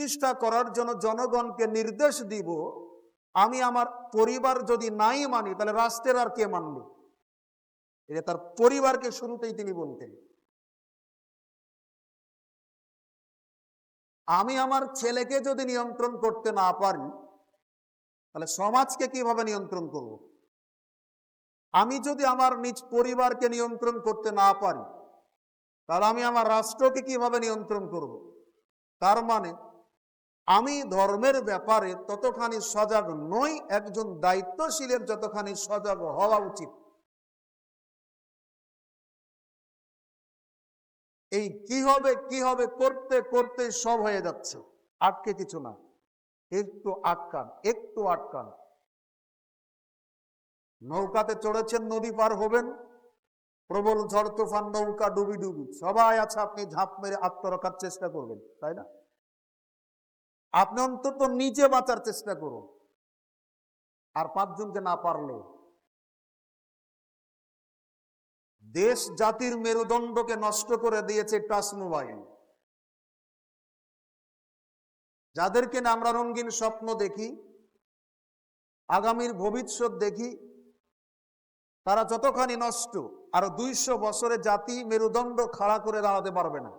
প্রতিষ্ঠা করার জন্য জনগণকে নির্দেশ দিব, আমি আমার পরিবার যদি নাই মানি, তাহলে রাষ্ট্রের আর কে মানবে? এটা তার পরিবারকে শুরুতেই তিনি বলতেন। আমি আমার ছেলেকে যদি নিয়ন্ত্রণ করতে না পারি, তাহলে সমাজকে কীভাবে নিয়ন্ত্রণ করব? আমি যদি আমার নিজ পরিবারকে নিয়ন্ত্রণ করতে না পারি, তাহলে আমি আমার রাষ্ট্রকে কীভাবে নিয়ন্ত্রণ করব? তার মানে আমি ধর্মের ব্যাপারে ততখানি সজাগ নই, একজন দায়িত্বশীলের যতখানি সজাগ হওয়া উচিত। এই কি হবে কি হবে, করতে করতে সব হয়ে যাচ্ছে। আটকে কিছু না। একটু আটকান একটু আটকান। নৌকাতে চড়েছেন, নদী পার হবেন। প্রবল ঝড়, তুফান, নৌকা ডুবি ডুবি। সবাই আছে, আপনি ঝাঁপ মেরে আত্মরক্ষার চেষ্টা করবেন, তাই না? আপনি অন্তত নিজে বাঁচার চেষ্টা করুন। আর পাঁচজনকে না পারলে? দেশ জাতির মেরুদণ্ডকে নষ্ট করে দিয়েছে টাচ মোবাইল। যাদেরকে আমরা রঙিন স্বপ্ন দেখি, আগামীর ভবিষ্যৎ দেখি, তারা যতখানি নষ্ট, আর দুইশো বছরে জাতি মেরুদণ্ড খাড়া করে দাঁড়াতে পারবে না।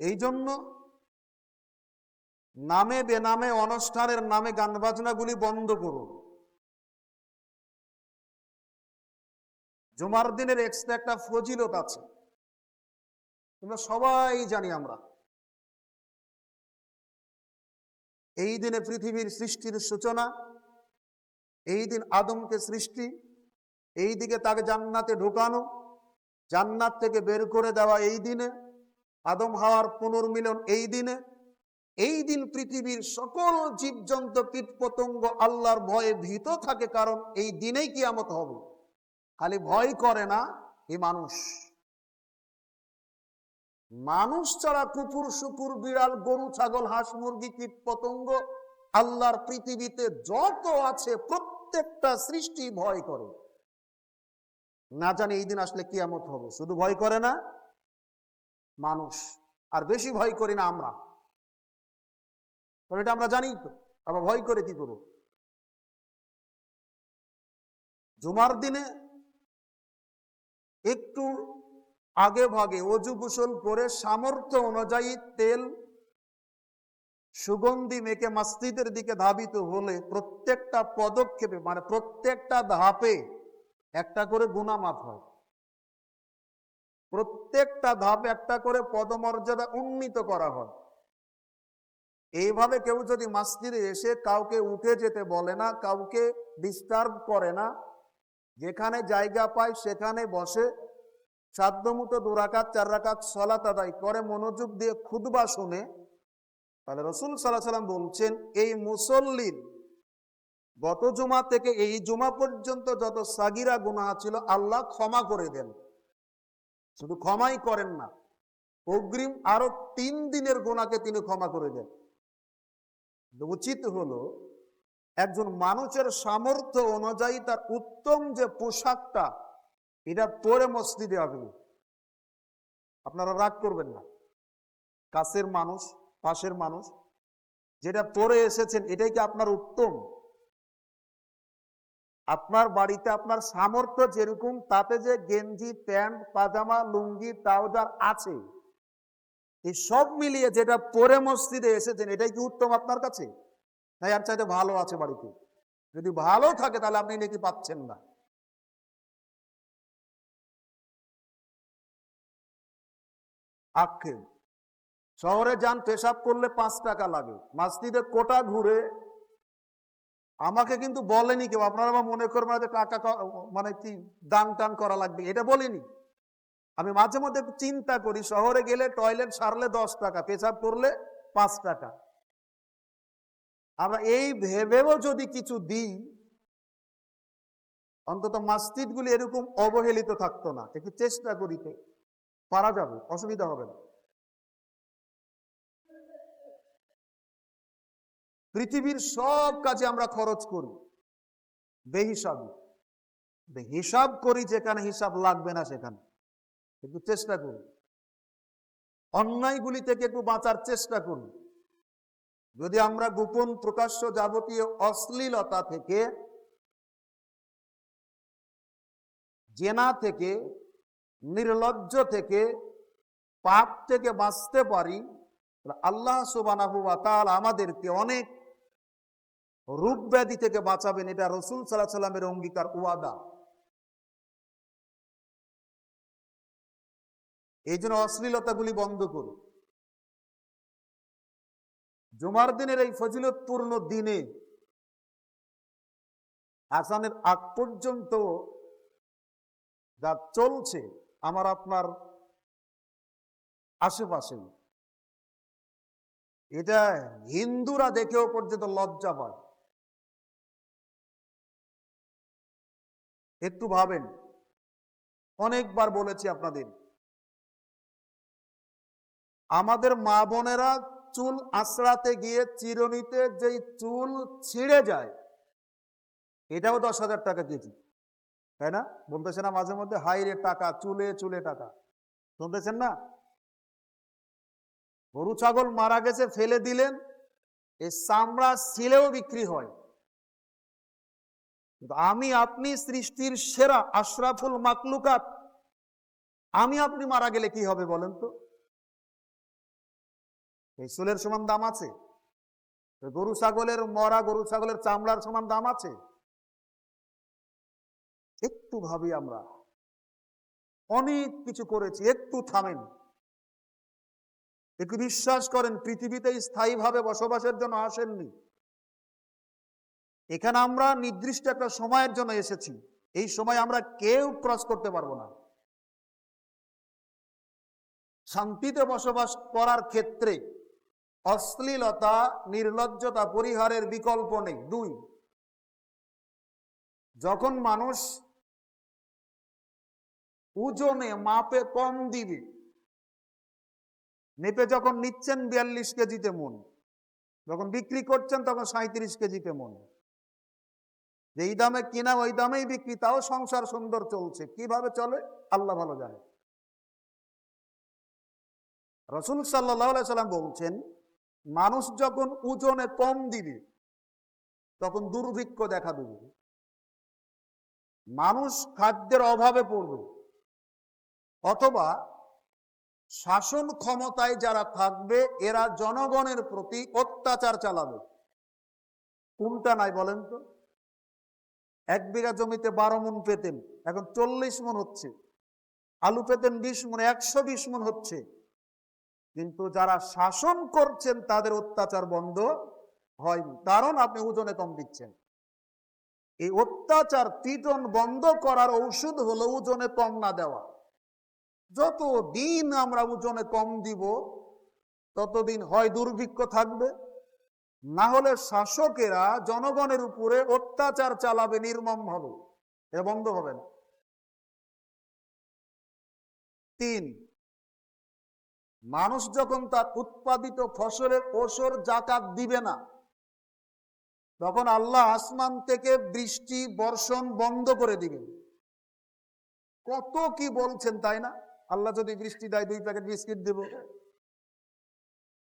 এই জন্য নামে বেনামে অনুষ্ঠানের নামে গান বাজনাগুলি বন্ধ করুন। জুমার দিনের এক্সট্রা একটা ফজিলত আছে। তোমরা সবাই জানি আমরা। এই দিনে পৃথিবীর সৃষ্টির সূচনা, এই দিন আদমকে সৃষ্টি, এই দিকে তাকে জান্নাতে ঢুকানো, জান্নাত থেকে বের করে দেওয়া এই দিনে, আদম হাওয়ার পুনর্মিলন এই দিনে এই দিন পৃথিবীর সকল জীবজন্তু কীট পতঙ্গ আল্লাহর ভয়ে ভীত থাকে, কারণ এই দিনেই কিয়ামত হবে। খালি ভয় করে না এই মানুষ। মানুষ ছাড়া কুকুর, শুকুর, বিড়াল, গরু, ছাগল, হাঁস, মুরগি কীট পতঙ্গ আল্লাহর পৃথিবীতে যত আছে, প্রত্যেকটা সৃষ্টি ভয় করে। না জানি এই দিন আসলে কিয়ামত হবে। শুধু ভয় করে না, মানুষ। আর বেশি ভয় করি না আমরা। কারণ এটা আমরা জানি তো আবার ভয় করে কি করব? জুমার দিনে একটু আগে ভাগে অজু গোসল করে সামর্থ্য অনুযায়ী তেল, সুগন্ধি মেখে মসজিদের দিকে ধাবিত হলে প্রত্যেকটা পদক্ষেপে মানে প্রত্যেকটা ধাপে একটা করে গুণা মাফ হয়। প্রত্যেকটা ধাপ একটা করে পদমর্যাদা উন্নীত করা হয়। এইভাবে কেউ যদি মসজিদে এসে কাউকে উঠে যেতে বলে না, কাউকে ডিস্টার্ব করে না, যেখানে জায়গা পায় সেখানে বসে, সাধ্যমতো দুরাকাত চার রাকাত সলাত আদায় করে, মনোযোগ দিয়ে খুদবা শুনে, তাহলে রসুল সাল্লাহ সাল্লাম বলছেন, এই মুসল্লির গত জুমা থেকে এই জুমা পর্যন্ত যত সাগিরা গুনাহ ছিল, আল্লাহ ক্ষমা করে দেন। শুধু ক্ষমাই করেন না, অগ্রিম আরও তিন দিনের গোনাকে তিনি ক্ষমা করে দেন। উচিত হলো একজন মানুষের সামর্থ্য অনুযায়ী তার উত্তম যে পোশাকটা, এটা পরে মসজিদে আসবে আপনারা রাগ করবেন না। কাছের মানুষ, পাশের মানুষ, যেটা পরে এসেছেন, এটাই কি আপনার উত্তম? আপনার বাড়িতে আপনার সামর্থ্য যেরকম, তাতে যে গেঞ্জি, প্যান্ট, পাজামা, লুঙ্গি, ট্রাউজার আছে এই সব মিলিয়ে যেটা পরে মসজিদে এসেছেন, এটাই কি উত্তম আপনার কাছে? তাই আর চাইতে ভালো আছে বাড়িতে। যদি ভালো থাকে, তাহলে আপনি নাকি পাচ্ছেন না। আক্ষেপ শহরে যান, পেশাব করলে পাঁচ টাকা লাগে। মাসজিদে কোটা ঘুরে। আমাকে কিন্তু বলেনি কেউ। আপনারা মনে করবেন টাকা মানে কি দান টান করা লাগবে। এটা বলেনি। আমি মাঝে মধ্যে চিন্তা করি, শহরে গেলে টয়লেট সারলে দশ টাকা, পেশাব করলে পাঁচ টাকা। আমরা এই ভেবেও যদি কিছু দিই, অন্তত মসজিদগুলি এরকম অবহেলিত থাকতো না। একটু চেষ্টা করিতে পারা যাবে, অসুবিধা হবে না। পৃথিবীর সব কাজে আমরা খরচ করি বেহিসাবি হিসাব করি যেখানে হিসাব লাগবে না সেখানে। একটু চেষ্টা করি অন্যায়গুলি থেকে একটু বাঁচার চেষ্টা করুন। যদি আমরা গোপন প্রকাশ্য যাবতীয় অশ্লীলতা থেকে, জেনা থেকে, নির্লজ্জ থেকে, পাপ থেকে বাঁচতে পারি আল্লাহ সুবানাহু ওয়া আমাদেরকে অনেক রূপ ব্যাধি থেকে বাঁচাবেন। এটা রসুল সাল্লাহ সাল্লামের অঙ্গীকার, ওয়াদা। এই জন্য অশ্লীলতাগুলি বন্ধ করুন। জুমার দিনের এই ফজিলতপূর্ণ দিনে আসানের আগ পর্যন্ত যা চলছে, আমার আপনার আশেপাশে। এটা হিন্দুরা দেখেও পর্যন্ত লজ্জা পায়। একটু ভাবেন, অনেকবার বলেছি আপনাদের আমাদের মা বোনেরা চুল আশ্রাতে গিয়ে চিরনিতে যেই চুল ছিঁড়ে যায়, এটাও দশ হাজার টাকা কেজি, তাই না? বলতেছে না মাঝে মধ্যে হাইরে টাকা, চুলে চুলে টাকা। শুনতেছেন না? গরু, ছাগল মারা গেছে, ফেলে দিলেন এই চামড়া ছিলেও বিক্রি হয়। আমি, আপনি সৃষ্টির সেরা আশরাফুল মাকলুকাত আমি আপনি মারা গেলে কি হবে বলেন তো? এই চুলের সমান দাম আছে? গরু ছাগলের মরা, গরু ছাগলের চামড়ার সমান দাম আছে? একটু ভাবি আমরা। অনেক কিছু করেছি, একটু থামেন। একটু বিশ্বাস করেন, পৃথিবীতে স্থায়ীভাবে বসবাসের জন্য আসেননি। এখানে আমরা নির্দিষ্ট একটা সময়ের জন্য এসেছি। এই সময় আমরা কেউ ক্রস করতে পারব না। শান্তিতে বসবাস করার ক্ষেত্রে অশ্লীলতা, নির্লজ্জতা পরিহারের বিকল্প নেই। দুই, যখন মানুষ ওজনে মাপে কম দিবে নেপে যখন নিচ্ছেন বিয়াল্লিশ কেজিতে মন, যখন বিক্রি করছেন তখন সাঁত্রিশ কেজিতে মন। এই দামে কিনা ওই দামেই বিক্রি, তাও সংসার সুন্দর চলছে। কীভাবে চলে? আল্লাহ ভালো জানে। রসুল সাল্লাহ সাল্লাম বলছেন মানুষ যখন ওজনে কম দিবে, তখন দুর্ভিক্ষ দেখা দেবে। মানুষ খাদ্যের অভাবে পড়বে। অথবা শাসন ক্ষমতায় যারা থাকবে, এরা জনগণের প্রতি অত্যাচার চালাবে। কোনটা নাই বলেন তো? এক বিঘা জমিতে বারো মন পেতেন, এখন চল্লিশ মন হচ্ছে। আলু পেতেন বিশ মন, একশো বিশ মন হচ্ছে। কিন্তু যারা শাসন করছেন, তাদের অত্যাচার বন্ধ হয়নি। কারণ আপনি ওজনে কম দিচ্ছেন। এই অত্যাচার পিটন বন্ধ করার ঔষধ হলো ওজনে কম না দেওয়া। যত দিন আমরা ওজনে কম দিব, ততদিন হয় দুর্ভিক্ষ থাকবে। না হলে শাসকেরা জনগণের উপরে অত্যাচার চালাবে, নির্মম হবে এটা বন্ধ হবে না। তিন মানুষ যখন তার উৎপাদিত ফসলের ওসর জাকাত দিবে না, তখন আল্লাহ আসমান থেকে বৃষ্টি, বর্ষণ বন্ধ করে দিবেন। কত কি বলছেন তাই না? আল্লাহ যদি বৃষ্টি দেয়, দুই প্যাকেট বিস্কিট দিব।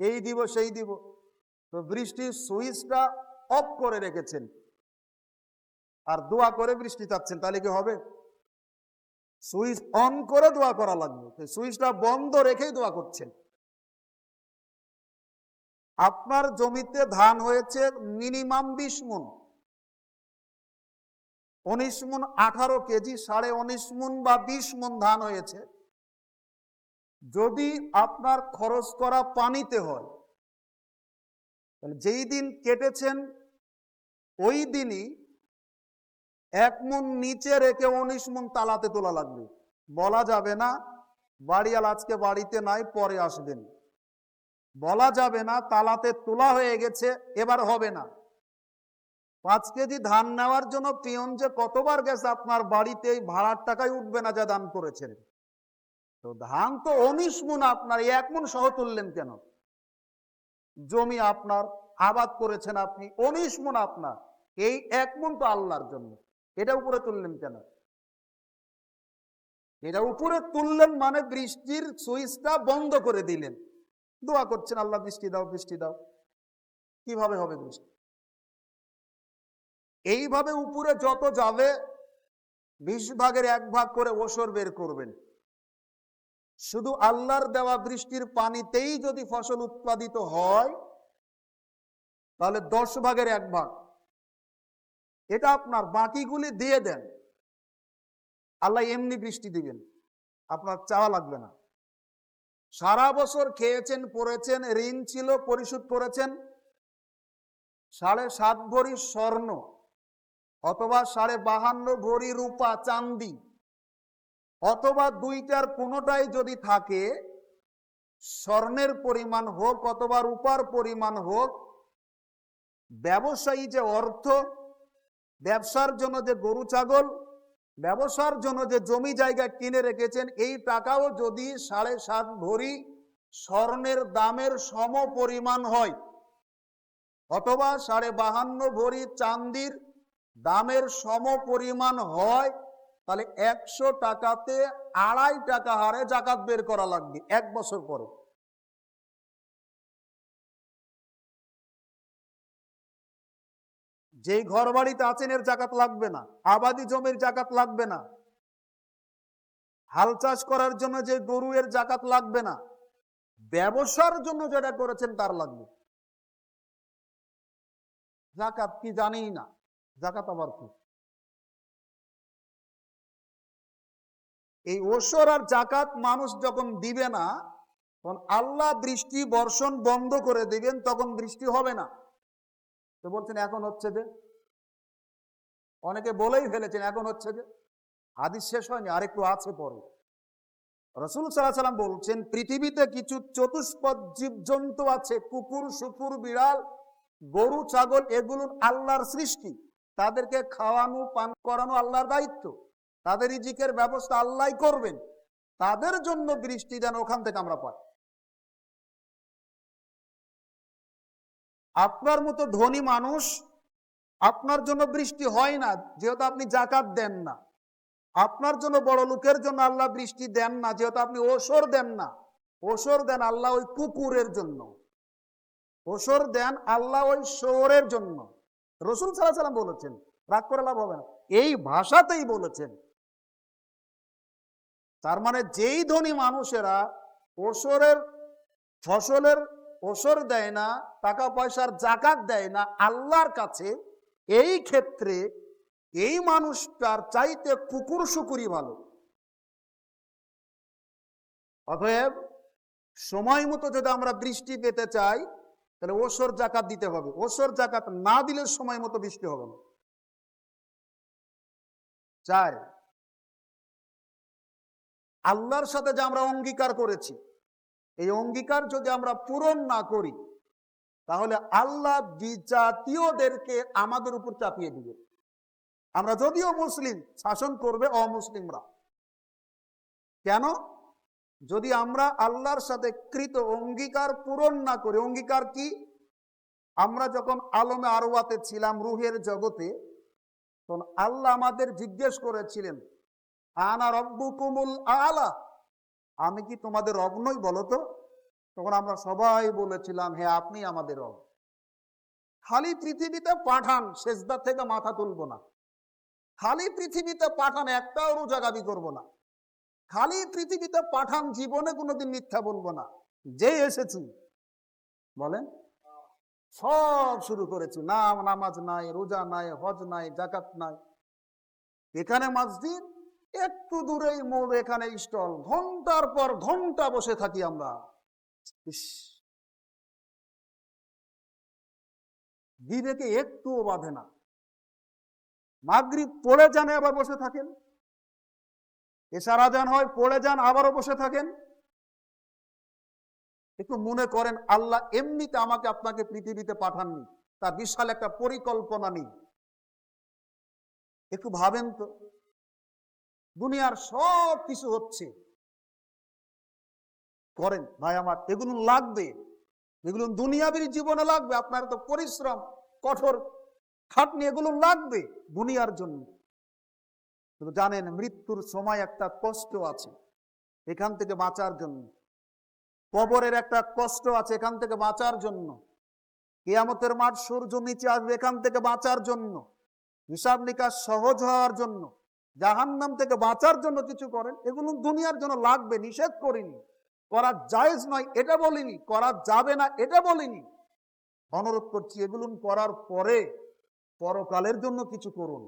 এই দিব, সেই দিব। তো বৃষ্টির সুইচটা অফ করে রেখেছেন। আর দোয়া করে বৃষ্টি চাচ্ছেন, তাহলে কি হবে? সুইচ অন করে দোয়া করা লাগবে। সুইচটা বন্ধ রেখেই দোয়া করছেন। আপনার জমিতে ধান হয়েছে মিনিমাম বিশ মন। উনিশ মন আঠারো কেজি, সাড়ে উনিশ মন বা বিশ মন ধান হয়েছে। যদি আপনার খরচ করা পানিতে হয় যেই দিন কেটেছেন, ওই দিনই এক মন নিচে রেখে উনিশ মন তালাতে তোলা লাগবে। বলা যাবে না, বাড়িয়াল আজকে বাড়িতে নাই, পরে আসবেন। বলা যাবে না, তালাতে তোলা হয়ে গেছে, এবার হবে না। পাঁচ কেজি ধান নেওয়ার জন্য পিয়ন যে কতবার গেছে আপনার বাড়িতে, এই ভাড়ার টাকায় উঠবে না যা দান করেছেন। তো ধান তো উনিশ মন আপনার এক মন সহ তুললেন কেন? জমি আপনার, আবাদ করেছেন আপনি, উনিশ মন আপনার, এই এক মন তো আল্লাহর জন্য। এটা উপরে তুললেন কেন? এটা উপরে তুললেন মানে বৃষ্টির সুইচটা বন্ধ করে দিলেন। দোয়া করছেন, আল্লাহ, বৃষ্টি দাও বৃষ্টি দাও। কীভাবে হবে বৃষ্টি? এইভাবে উপরে যত যাবে, বিশ ভাগের এক ভাগ করে ওসর বের করবেন। শুধু আল্লাহর দেওয়া বৃষ্টির পানিতেই যদি ফসল উৎপাদিত হয়, তাহলে দশ ভাগের এক ভাগ। এটা আপনার বাকিগুলি দিয়ে দেন। আল্লাহ এমনি বৃষ্টি দিবেন। আপনার চাওয়া লাগবে না। সারা বছর খেয়েছেন, পড়েছেন, ঋণ ছিল, পরিশোধ করেছেন। সাড়ে সাত ভরি স্বর্ণ অথবা সাড়ে বাহান্ন ভরি রূপা চান্দি অথবা দুইটার কোনোটাই যদি থাকে, স্বর্ণের পরিমাণ হোক অথবা রূপার পরিমাণ হোক, ব্যবসায়ী যে অর্থ ব্যবসার জন্য যে গরু, ছাগল, ব্যবসার জন্য যে জমি জায়গা কিনে রেখেছেন, এই টাকাও যদি সাড়ে সাত ভরি স্বর্ণের দামের সম পরিমাণ হয়, অথবা সাড়ে বাহান্ন ভরি চান্দির দামের সম পরিমাণ হয়, তাহলে একশো টাকাতে আড়াই টাকা হারে জাকাত বের করা লাগবে এক বছর পরে। যেই ঘর বাড়িতে আছেন, এর জাকাত লাগবে না। আবাদি জমির জাকাত লাগবে না। হাল চাষ করার জন্য যে গরু, এর জাকাত লাগবে না। ব্যবসার জন্য যেটা করেছেন, তার লাগবে। জাকাত কি জানি না। জাকাত আবার কি? এই ওসর আর জাকাত মানুষ যখন দিবে না, তখন আল্লাহ বৃষ্টি বর্ষণ বন্ধ করে দিবেন, তখন বৃষ্টি হবে না। তো বলছেন, এখন হচ্ছে যে? অনেকে বলেই ফেলেছেন, এখন হচ্ছে যে? হাদিস শেষ হয়নি, আরেকটু আছে পরে। রসুল সাল্লাহ সাল্লাম বলছেন, পৃথিবীতে কিছু চতুষ্পদ জীবজন্তু আছে, কুকুর, শুকুর, বিড়াল, গরু, ছাগল এগুলো আল্লাহর সৃষ্টি। তাদেরকে খাওয়ানো, পান করানো আল্লাহর দায়িত্ব। তাদের ইজিকের ব্যবস্থা আল্লাহ করবেন। তাদের জন্য বৃষ্টি যেন ওখান থেকে আমরা পাই। আপনার মতো ধনী মানুষ আপনার জন্য বৃষ্টি হয় না, যেহেতু আপনি জাকাত দেন না। আপনার জন্য বড় লোকের জন্য আল্লাহ বৃষ্টি দেন না, যেহেতু আপনি ওসর দেন না। ওসর দেন আল্লাহ ওই কুকুরের জন্য। ওসর দেন আল্লাহ ওই শোরের জন্য। রসুল সাল্লাহ সাল্লাম বলেছেন, রাগ করে লাভ হবে না। এই ভাষাতেই বলেছেন। তার মানে যেই ধনী মানুষেরা ওসরের ফসলের ওসর দেয় না টাকা পয়সার জাকাত দেয় না, আল্লাহর কাছে এই ক্ষেত্রে এই মানুষটার চাইতে কুকুর শুকুরি ভালো। অতএব সময় মতো যদি আমরা বৃষ্টি পেতে চাই, তাহলে ওসর জাকাত দিতে হবে। ওসর জাকাত না দিলে সময় মতো বৃষ্টি হবে না। চার, আল্লাহর সাথে যে আমরা অঙ্গীকার করেছি এই অঙ্গীকার যদি আমরা পূরণ না করি, তাহলে আল্লাহ বিজাতীয়দেরকে আমাদের উপর চাপিয়ে দিবে। আমরা যদিও মুসলিম, শাসন করবে অমুসলিমরা। কেন? যদি আমরা আল্লাহর সাথে কৃত অঙ্গীকার পূরণ না করি, অঙ্গীকার কি? আমরা যখন আলমে আরওয়াতে ছিলাম রুহের জগতে, তখন আল্লাহ আমাদের জিজ্ঞেস করেছিলেন, আনা রব্বুকুমুল আলা? আমি কি তোমাদের রব নই বলো তো? তখন আমরা সবাই বলেছিলাম হ্যাঁ আপনি আমাদের রব। খালি পৃথিবীতে পাঠান শেষদার থেকে মাথা তুলবো না। খালি পৃথিবীতে পাঠান, একটাও রোজাগাবি করব না। খালি পৃথিবীতে পাঠান, জীবনে কোনোদিন মিথ্যা বলব না। যে এসেছি, বলেন। সব শুরু করেছি। নাম, নামাজ নাই, রোজা নাই, হজ নাই জাকাত নাই। এখানে মসজিদ একটু দূরেই মোড় এখানে স্টল। ঘণ্টার পর ঘণ্টা বসে থাকি আমরা। বিবেকে একটুও বাঁধে না। মাগরিব পড়ে যান আবার বসে থাকেন। এছাড়া যান হয়, পড়ে যান, আবারও বসে থাকেন। একটু মনে করেন, আল্লাহ এমনিতে আমাকে আপনাকে পৃথিবীতে পাঠাননি। তার বিশাল একটা পরিকল্পনা নেই। একটু ভাবেন তো। দুনিয়ার সব কিছু হচ্ছে। করেন, ভাই আমার, এগুলো লাগবে। এগুলো দুনিয়াবির জীবনে লাগবে। আপনার তো পরিশ্রম, কঠোর খাটনি, এগুলো লাগবে দুনিয়ার জন্য। কিন্তু জানেন, মৃত্যুর সময় একটা কষ্ট আছে এখান থেকে বাঁচার জন্য। কবরের একটা কষ্ট আছে এখান থেকে বাঁচার জন্য। কেয়ামতের মাঠ সূর্য নিচে আসবে এখান থেকে বাঁচার জন্য। হিসাব নিকাশ সহজ হওয়ার জন্য। জাহান্নাম থেকে বাঁচার জন্য কিছু করেন, এগুলো দুনিয়ার জন্য লাগবে, নিষেধ করিনি। করা জায়েজ নয়, এটা বলিনি। করা যাবে না, এটা বলিনি। অনুরোধ করছি, এগুলো করার পরে পরকালের জন্য কিছু করুন।